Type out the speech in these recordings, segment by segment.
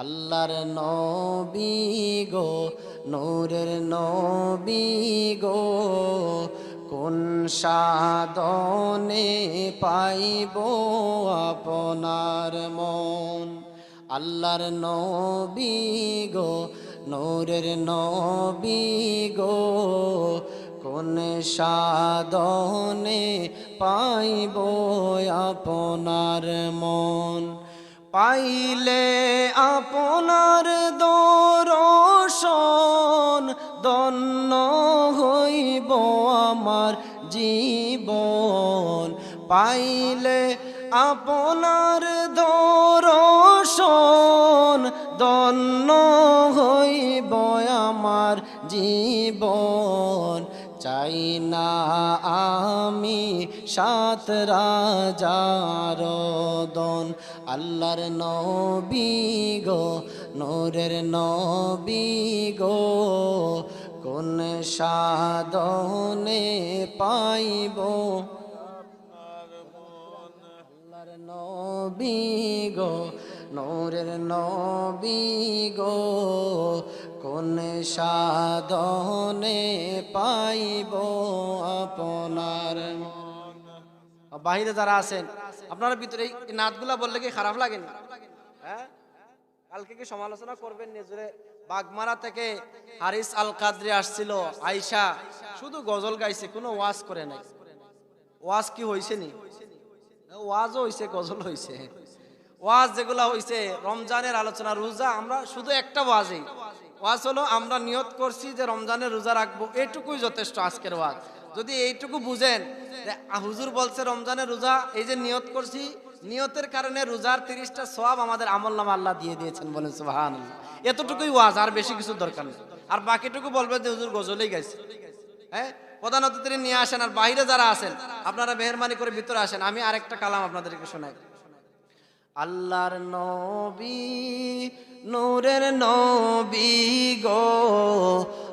আল্লাহর নবী গো, নূরের নবী গো, কোন সাধনে পাইব আপনার মন? আল্লাহর নবী গো, নূরের নবী গো, কোন সাধনে পাইব আপনার মন? পাইলে আপনার দর্শন দন্ন হইব আমার জীবন। পাইলে আপনার দর্শন দন্ন হইব আমার জীবন। চাই না আমি সাত রাজার দন। আল্লাহর নবী গো, নূরের নবী গো, কোন সাধনে পাইব? আল্লাহর নবী গো, নূরের নবী গো, কোন সাধনে পাইব? আপনার বাহিরে যারা আছেন, আপনার ভিতরে এই নাচগুলা বললে কি খারাপ লাগেনি? হ্যাঁ? কালকে কি সমালোচনা করবেন নিজরে বাগমারা থেকে হারিস আল কাদরি আসছিল, আয়শা, শুধু গজল গাইছে, কোনো ওয়াজ করে নাই। ওয়াজ কি হয়েছে নি? ওয়াজও হয়েছে গজল হয়েছে ওয়াজ যেগুলা হয়েছে রমজানের আলোচনা, রোজা, আমরা শুধু একটা ওয়াজই। ওয়াজ হলো, আমরা নিয়ত করছি যে রমজানের রোজা রাখব এইটুকুই যথেষ্ট আজকের ওয়াজ। যদি এইটুকু বুঝেন হুজুর বলছে রমজানের রোজা, এই যে নিয়ত করছি, নিয়তের কারণে রোজার তিরিশটা সব আমাদের আমল নামা আল্লাহ দিয়ে দিয়েছেন বলেন সুবাহান এতটুকুই ওয়াজ, আর বেশি কিছু দরকার নেই। আর বাকিটুকু বলবে যে, হুজুর গজলেই গাইছে। হ্যাঁ? প্রধান অতিথি নিয়ে আসেন, আর বাইরে যারা আছেন, আপনারা মেহরবানি করে ভিতরে আসেন, আমি আরেকটা কালাম আপনাদেরকে শোনাই। আল্লাহর নবী, নূরের নবী গো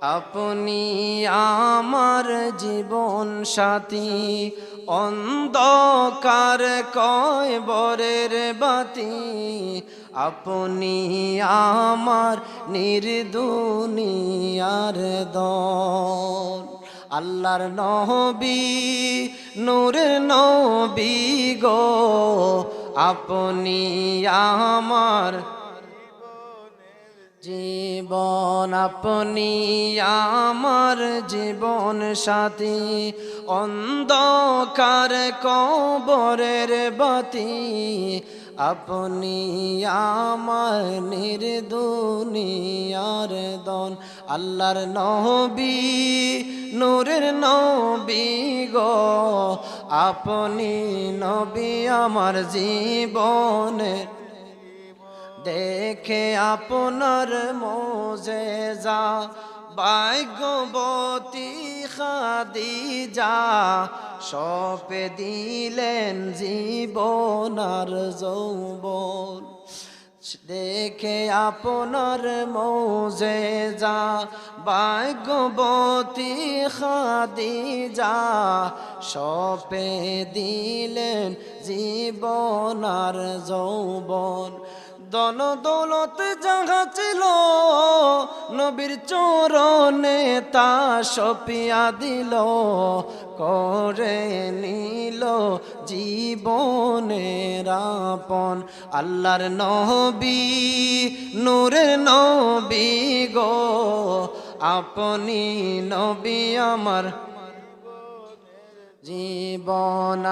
আপনি আমার জীবন সাথী, অন্ধকার কয় বরের বাতি। আপনি আমার নির্দুনিয়ার দন আল্লাহর নহবী নূরের নবী গো। আপনি আমার জীবন আপনি আমার জীবন সাথী। অন্ধকার কবরের বাতি। আপনি আমার নির্দুনিয়ার দন। আল্লাহর নবী, নূরের নবী গো। আপনি নবী আমার জীবনের দেখে আপনার মোজে যা। ভাগ্যবতী খাদিজা, সপে দিলেন জীবনার যৌবন। দেখে আপনার মৌজে যা। ভাগ্যবতী খাদিজা, সপে দিলেন জীবনার যৌবন। দন দৌলত যাহা ছিল, নবীর চরণে তা সপিয়া দিল, করে নিল জীবনের আপন। আল্লাহর নবী, নূরের নবী গো, আপনি নবী আমার জীবন